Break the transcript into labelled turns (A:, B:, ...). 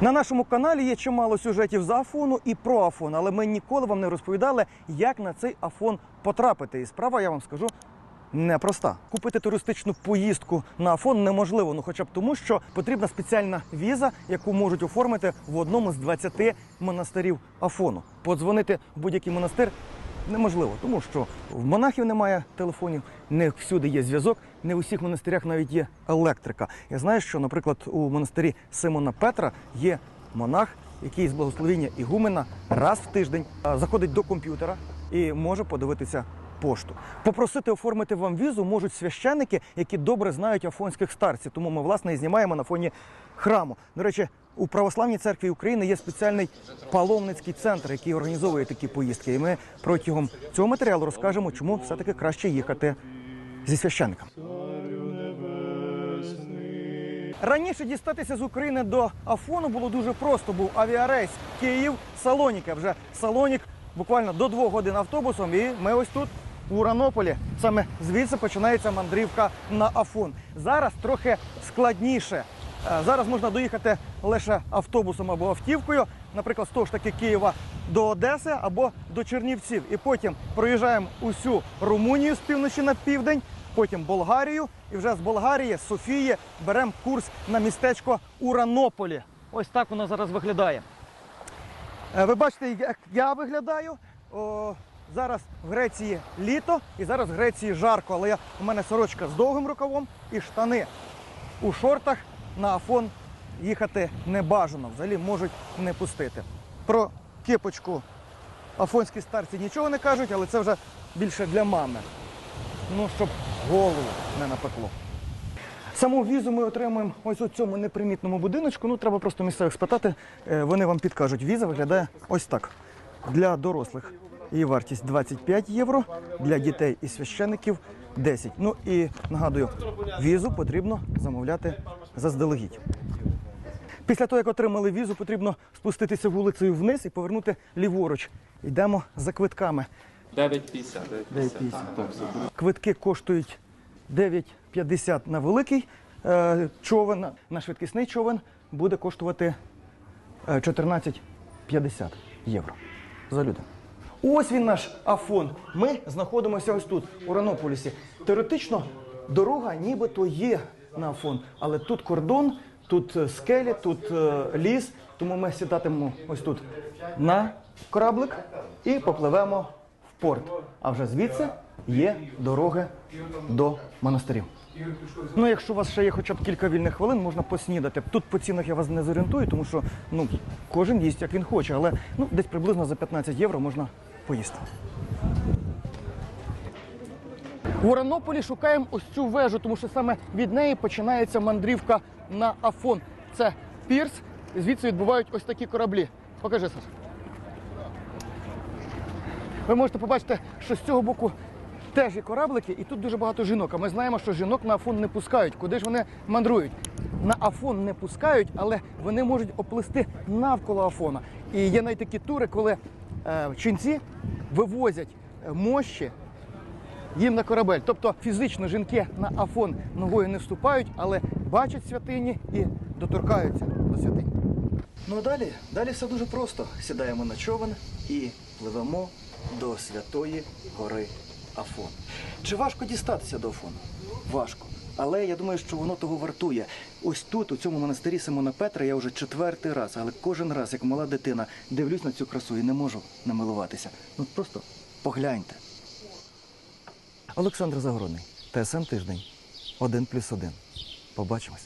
A: На нашому каналі є чимало сюжетів з Афону і про Афон, але ми ніколи вам не розповідали, як на цей Афон потрапити. І справа, я вам скажу, непроста. Купити туристичну поїздку на Афон неможливо, ну хоча б тому, що потрібна спеціальна віза, яку можуть оформити в одному з 20 монастирів Афону. Подзвонити в будь-який монастир неможливо, тому що в монахів немає телефонів, не всюди є зв'язок, не в усіх монастирях навіть є електрика. Я знаю, що, наприклад, у монастирі Симона Петра є монах, який з благословіння Ігумена раз в тиждень заходить до комп'ютера і може подивитися пошту. Попросити оформити вам візу можуть священники, які добре знають афонських старців. Тому ми власне і знімаємо на фоні храму. До речі, у православній церкві України є спеціальний паломницький центр, який організовує такі поїздки. І ми протягом цього матеріалу розкажемо, чому все-таки краще їхати зі священником. Раніше дістатися з України до Афону було дуже просто. Був авіарейс Київ, Салоніка. Вже Салонік буквально до двох годин автобусом, і ми ось тут. У Уранополі саме звідси починається мандрівка на Афон. Зараз трохи складніше. Е, Зараз можна доїхати лише автобусом або автівкою, наприклад, з того ж таки Києва до Одеси або до Чернівців. І потім проїжджаємо усю Румунію з півночі на південь, потім Болгарію, і вже з Болгарії, Софії беремо курс на містечко Уранополі. Ось так воно зараз виглядає. Е, Ви бачите, як я виглядаю. О, зараз в Греції літо і зараз в Греції жарко, але я, у мене сорочка з довгим рукавом і штани. У шортах на Афон їхати не бажано, взагалі можуть не пустити. Про кепочку афонські старці нічого не кажуть, але це вже більше для мами. Ну, щоб голову не напекло. Саму візу ми отримуємо ось у цьому непримітному будиночку. Ну, треба просто місцевих спитати. Е, Вони вам підкажуть. Віза виглядає ось так. Для дорослих її вартість 25 євро, для дітей і священиків 10. Ну і нагадую, візу потрібно замовляти заздалегідь. Після того, як отримали візу, потрібно спуститися вулицею вниз і повернути ліворуч. Йдемо за квитками.
B: 9,50.
A: 9,50. Квитки коштують 9,50 на великий е, човен, на швидкісний човен буде коштувати е, 14,50 євро за людину. Ось він наш Афон. Ми знаходимося ось тут, у Ранополісі. Теоретично дорога нібито є на Афон, але тут кордон, тут е, скелі, тут е, ліс. Тому ми сідатимемо ось тут на кораблик і попливемо в порт. А вже звідси є дороги до монастирів. Ну, якщо у вас ще є хоча б кілька вільних хвилин, можна поснідати. Тут по цінах я вас не зорієнтую, тому що ну, кожен їсть, як він хоче, але ну, десь приблизно за 15 євро можна поїсти. В Уранополі шукаємо ось цю вежу, тому що саме від неї починається мандрівка на Афон. Це пірс, звідси відбувають ось такі кораблі. Покажи, Саш. Ви можете побачити, що з цього боку теж є кораблики, і тут дуже багато жінок. А ми знаємо, що жінок на Афон не пускають. Куди ж вони мандрують? На Афон не пускають, але вони можуть оплисти навколо Афона. І є навіть такі тури, коли е, ченці вивозять е, мощі їм на корабель. Тобто фізично жінки на Афон ногою не вступають, але бачать святині і доторкаються до святині. Ну а далі, далі все дуже просто. Сідаємо на човен і пливемо до святої гори Афон. Чи важко дістатися до Афону? Важко. Але я думаю, що воно того вартує. Ось тут, у цьому монастирі Симона Петра, я вже четвертий раз, але кожен раз, як мала дитина, дивлюсь на цю красу і не можу намилуватися. Ну просто погляньте. Олександр Загородний, ТСН тиждень, 1 плюс 1. Побачимось.